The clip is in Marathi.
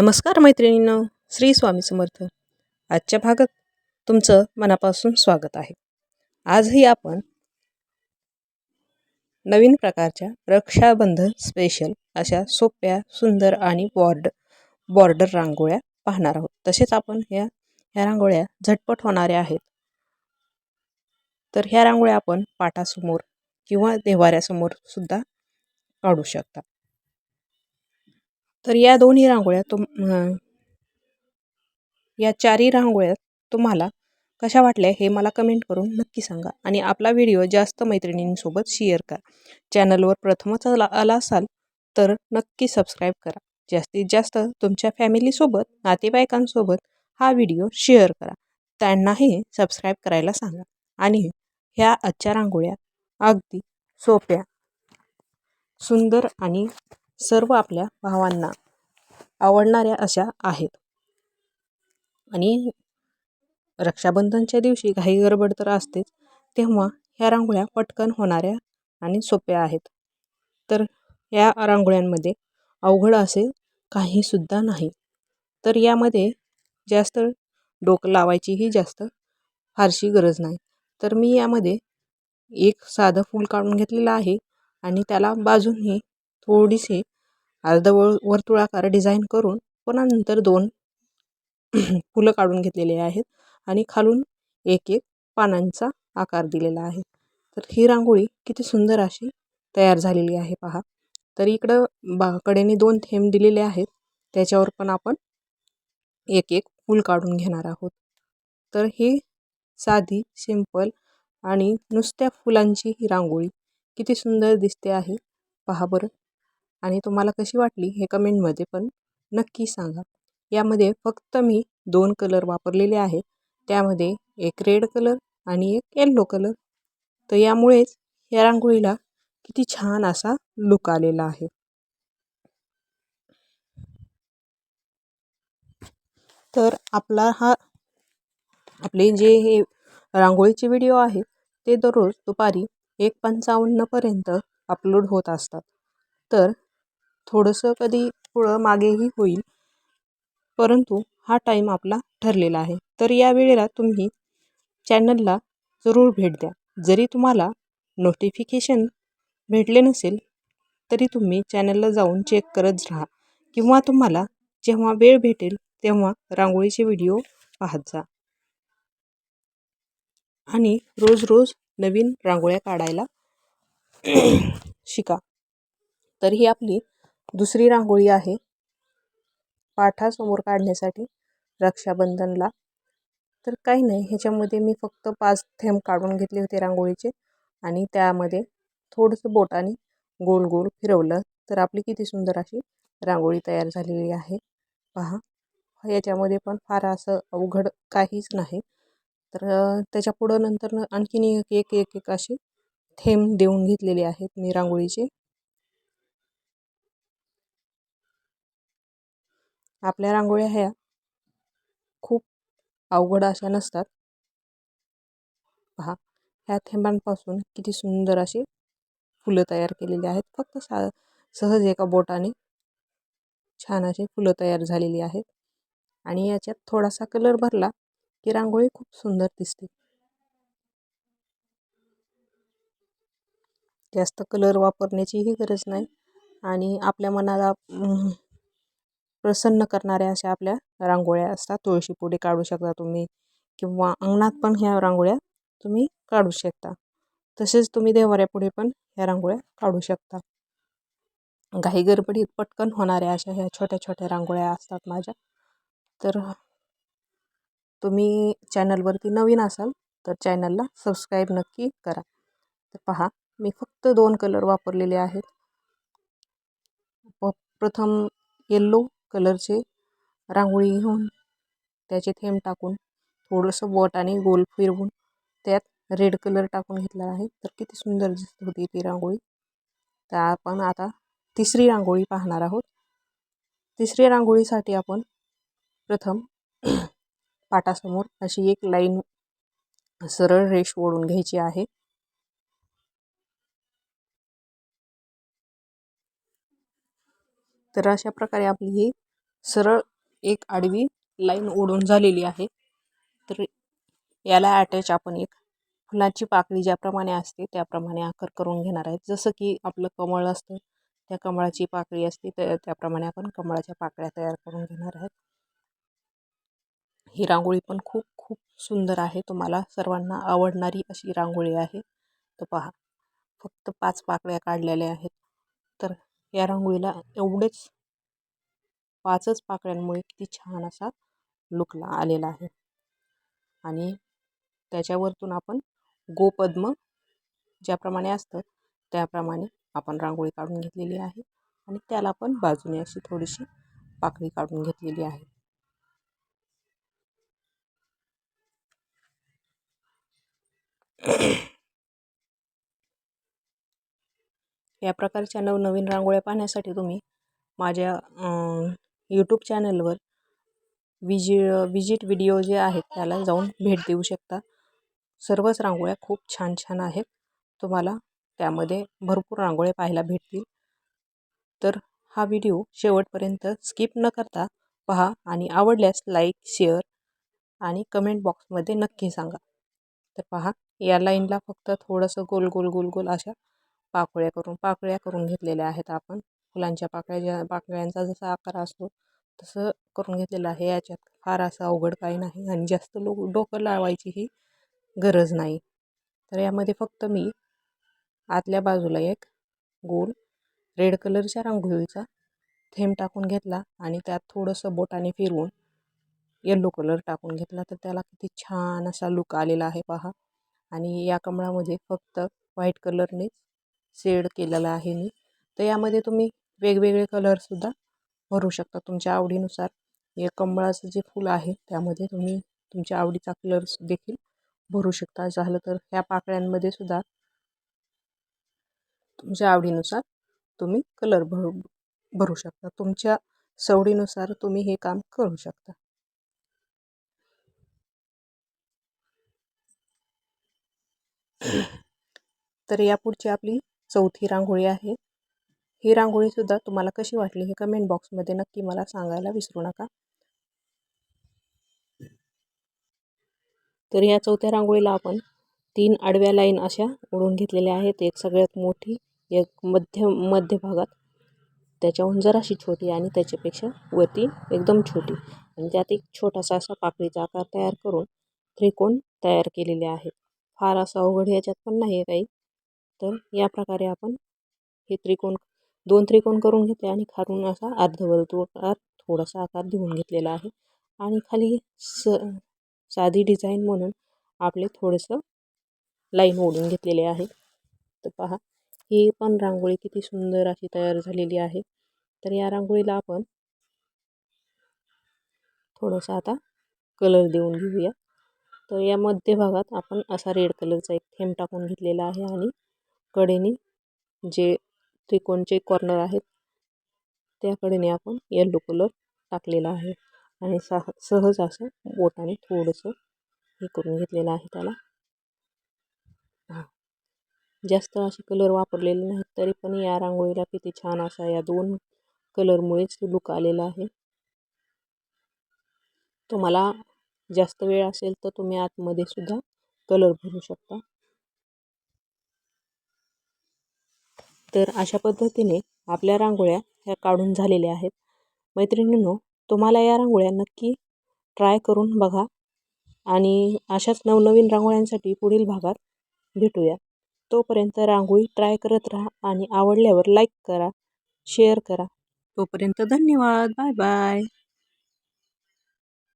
नमस्कार मैत्रिणींनो श्री स्वामी समर्थ. आजच्या भागात तुमचं मनापासून स्वागत आहे. आजही आपण नवीन प्रकारच्या रक्षाबंधन स्पेशल अशा सोप्या सुंदर आणि बॉर्ड बॉर्डर रांगोळ्या पाहणार आहोत. तसेच आपण ह्या ह्या रांगोळ्या झटपट होणाऱ्या आहेत. तर ह्या रांगोळ्या आपण पाटासमोर किंवा देवाऱ्यासमोर सुद्धा काढू शकता. तर या दोन्ही रांगोळ्या तुम या चारही रांगोळ्या तुम्हाला कशा वाटल्या हे मला कमेंट करून नक्की सांगा. आणि आपला व्हिडिओ जास्त मैत्रिणींसोबत शेअर करा. चॅनलवर प्रथमच आला आला असाल तर नक्की सबस्क्राईब करा. जास्तीत जास्त तुमच्या फॅमिलीसोबत नातेवाईकांसोबत हा व्हिडिओ शेअर करा. त्यांनाही सबस्क्राईब करायला सांगा. आणि ह्या आजच्या रांगोळ्या अगदी सोप्या सुंदर आणि सर्व आपल्या भावांना आवडणाऱ्या अशा आहेत. आणि रक्षाबंधनच्या दिवशी घाई गडबड तर असतेच तेव्हा ह्या रांगोळ्या पटकन होणाऱ्या आणि सोप्या आहेत. तर या रांगोळ्यांमध्ये अवघड असे काहीसुद्धा नाही. तर यामध्ये जास्त डोकं लावायचीही जास्त फारशी गरज नाही. तर मी यामध्ये एक साधं फूल काढून घेतलेलं आहे आणि त्याला बाजूनही थोडीशी अर्धवळ वर्तुळाकार डिझाईन करून पुन्हा नंतर दोन फुलं काढून घेतलेले आहेत आणि खालून एक एक पानांचा आकार दिलेला आहे. तर ही रांगोळी किती सुंदर अशी तयार झालेली आहे पहा. तर इकडं बा कडेने दोन थेंब दिलेले आहेत. त्याच्यावर पण आपण एक एक फूल काढून घेणार आहोत. तर ही साधी सिंपल आणि नुसत्या फुलांची ही रांगोळी किती सुंदर दिसते आहे पहा बरं. आणि तुम्हाला कशी वाटली हे कमेंटमध्ये पण नक्की सांगा. यामध्ये फक्त मी दोन कलर वापरलेले आहेत. त्यामध्ये एक रेड कलर आणि एक येल्लो कलर. तर यामुळेच या रांगोळीला किती छान असा लुक आलेला आहे. तर आपला हा आपले जे हे रांगोळीचे व्हिडिओ आहेत ते दररोज दुपारी एक पंचावन्नपर्यंत अपलोड होत असतात. तर थोडंसं कधी पुढं मागेही होईल. परंतु हा टाईम आपला ठरलेला आहे. तर या वेळेला तुम्ही चॅनलला जरूर भेट द्या. जरी तुम्हाला नोटिफिकेशन भेटले नसेल तरी तुम्ही चॅनलला जाऊन चेक करत राहा. किंवा तुम्हाला जेव्हा वेळ भेटेल तेव्हा रांगोळीचे व्हिडिओ पाहत जा. आणि रोज रोज नवीन रांगोळ्या काढायला शिका. तर ही आपली दुसरी रांगोळी आहे. पाठासमोर काढण्यासाठी रक्षाबंधनला. तर काही नाही ह्याच्यामध्ये मी फक्त पाच थेंब काढून घेतले होते रांगोळीचे आणि त्यामध्ये थोडंसं बोटाने गोल गोल फिरवलं. तर आपली किती सुंदर अशी रांगोळी तयार झालेली आहे. पहा याच्यामध्ये पण फार असं अवघड काहीच नाही. तर त्याच्या पुढं नंतर आणखीन एक एक एक एक असे थेंब देऊन घेतलेले आहेत मी रांगोळीचे. आपल्या रांगोळ्या ह्या खूप अवघड अशा नसतात. पहा ह्या थेंबांपासून किती सुंदर अशी फुलं तयार केलेली आहेत. फक्त सा सहज एका बोटाने छान अशी फुलं तयार झालेली आहेत. आणि याच्यात थोडासा कलर भरला की रांगोळी खूप सुंदर दिसते. जास्त कलर वापरण्याचीही गरज नाही आणि आपल्या मनाला प्रसन्न करणाऱ्या अशा आपल्या रांगोळ्या असतात. तुळशीपुढे काढू शकता तुम्ही किंवा अंगणात पण ह्या रांगोळ्या तुम्ही काढू शकता. तसेच तुम्ही देवाऱ्यापुढे पण ह्या रांगोळ्या काढू शकता. घाई गडबडीत पटकन होणाऱ्या अशा ह्या छोट्या छोट्या रांगोळ्या असतात माझ्या. तर तुम्ही चॅनलवरती नवीन असाल तर चॅनलला सबस्क्राईब नक्की करा. तर पहा मी फक्त दोन कलर वापरलेले आहेत. प प्रथम येल्लो कलरचे रांगोळी घेऊन त्याचे थेंब टाकून थोडंसं बोटाने आणि गोल फिरवून त्यात रेड कलर टाकून घेतला आहे. तर किती सुंदर दिसत होती ती रांगोळी. तर आपण आता तिसरी रांगोळी पाहणार आहोत. तिसरी रांगोळीसाठी आपण प्रथम पाटासमोर अशी एक लाईन सरळ रेष ओढून घ्यायची आहे. तर अशा प्रकारे आपली ही सरळ एक आडवी लाईन ओढून झालेली आहे. तर याला अटॅच आपण एक फुलाची पाकळी ज्याप्रमाणे असते त्याप्रमाणे आकार करून घेणार आहेत जसं की आपलं कमळ असतं त्या कमळाची पाकळी असते त्या त्याप्रमाणे आपण कमळाच्या पाकळ्या तयार करून घेणार आहेत. ही रांगोळी पण खूप खूप सुंदर आहे. तुम्हाला सर्वांना आवडणारी अशी रांगोळी आहे. तर पहा फक्त पाच पाकळ्या काढलेल्या आहेत. तर या रांगोळीला एवढेच पाचच पाकळ्यांमुळे किती छान असा लुकला आलेला आहे. आणि त्याच्यावरतून आपण गोपद्म ज्याप्रमाणे असतं त्याप्रमाणे आपण रांगोळी काढून घेतलेली आहे आणि त्याला पण बाजूने अशी थोडीशी पाकळी काढून घेतलेली आहे. या प्रकारच्या नवनवीन रांगोळ्या पाहण्यासाठी तुम्ही माझ्या यूट्यूब चॅनलवर विजि विजिट व्हिडिओ जे आहेत त्याला जाऊन भेट देऊ शकता. सर्वच रांगोळ्या खूप छान छान आहेत. तुम्हाला त्यामध्ये भरपूर रांगोळ्या पाहायला भेटतील. तर हा व्हिडिओ शेवटपर्यंत स्किप न करता पहा आणि आवडल्यास लाईक शेअर आणि कमेंट बॉक्समध्ये नक्की सांगा. तर पहा या लाईनला फक्त थोडंसं गोल गोल गोल गोल अशा पाकळ्या करून पाकळ्या करून घेतलेल्या आहेत आपण. फुलांच्या पाकळ्या ज्या पाकळ्यांचा जसा आकार असतो तसं करून घेतलेलं आहे. याच्यात फार असं अवघड काही नाही आणि जास्त लोक डोकं लावायची ही गरज नाही. तर यामध्ये फक्त मी आतल्या बाजूला एक गोल रेड कलरच्या रांगोळीचा थेंब टाकून घेतला आणि त्यात थोडंसं बोटाने फिरवून येल्लो कलर टाकून घेतला. तर त्याला किती छान असा लुक आलेला आहे पहा. आणि या कमळामध्ये फक्त व्हाईट कलरनेच शेड केलेला आहे मी. तर यामध्ये तुम्ही वेगवेगळे कलरसुद्धा भरू शकता तुमच्या आवडीनुसार. हे कमळाचं जे फूल आहे त्यामध्ये तुम्ही तुमच्या आवडीचा कलर्स देखील भरू शकता. झालं तर ह्या पाकळ्यांमध्ये सुद्धा तुमच्या आवडीनुसार तुम्ही कलर भरू भरू शकता. तुमच्या सवडीनुसार तुम्ही हे काम करू शकता. तर यापुढची आपली चौथी रांगोळी आहे. ही रांगोळीसुद्धा तुम्हाला कशी वाटली हे कमेंट बॉक्समध्ये नक्की मला सांगायला विसरू नका. तर या चौथ्या रांगोळीला आपण तीन आडव्या लाईन अशा ओढून घेतलेल्या आहेत. एक सगळ्यात मोठी एक मध्य मध्य भागात. त्याच्याहून जराशी छोटी आणि त्याच्यापेक्षा वरती एकदम छोटी. आणि त्यात एक छोटासा असा पाकळीचा आकार तयार करून त्रिकोण तयार केलेले आहेत. फार असं अवघड याच्यात पण नाही आहे काही. तर या प्रकारे आपण हे त्रिकोण दोन त्रिकोण करून घेतले आणि खालून असा अर्धवर्तुळात थोडासा आकार देऊन घेतलेला आहे. आणि खाली स साधी डिझाईन म्हणून आपले थोडंसं लाईन ओढून घेतलेले आहे. तर पहा ही पण रांगोळी किती सुंदर अशी तयार झालेली आहे. तर या रांगोळीला आपण थोडंसं आता कलर देऊन घेऊया. तर या मध्यभागात आपण असा रेड कलरचा एक थेंब टाकून घेतलेला आहे आणि कडेने जे त्रिकोणचे कॉर्नर आहेत त्या कडेने आपण येल्लो कलर टाकलेला आहे. आणि सह सहज असं बोटाने थोडंसं हे करून घेतलेलं आहे त्याला. हां. जास्त असे कलर वापरलेले नाहीत तरी पण या रांगोळीला किती छान असा या दोन कलरमुळेच लुक आलेला आहे. तुम्हाला जास्त वेळ असेल तर तुम्ही आतमध्ये सुद्धा कलर भरू शकता. तर अशा पद्धतीने आपल्या रांगोळ्या ह्या काढून झालेल्या आहेत. मैत्रिणींनो तुम्हाला या रांगोळ्या नक्की ट्राय करून बघा आणि अशाच नवनवीन रांगोळ्यांसाठी पुढील भागात भेटूया. तोपर्यंत रांगोळी ट्राय करत राहा आणि आवडल्यावर लाईक करा शेअर करा. तोपर्यंत धन्यवाद. Bye bye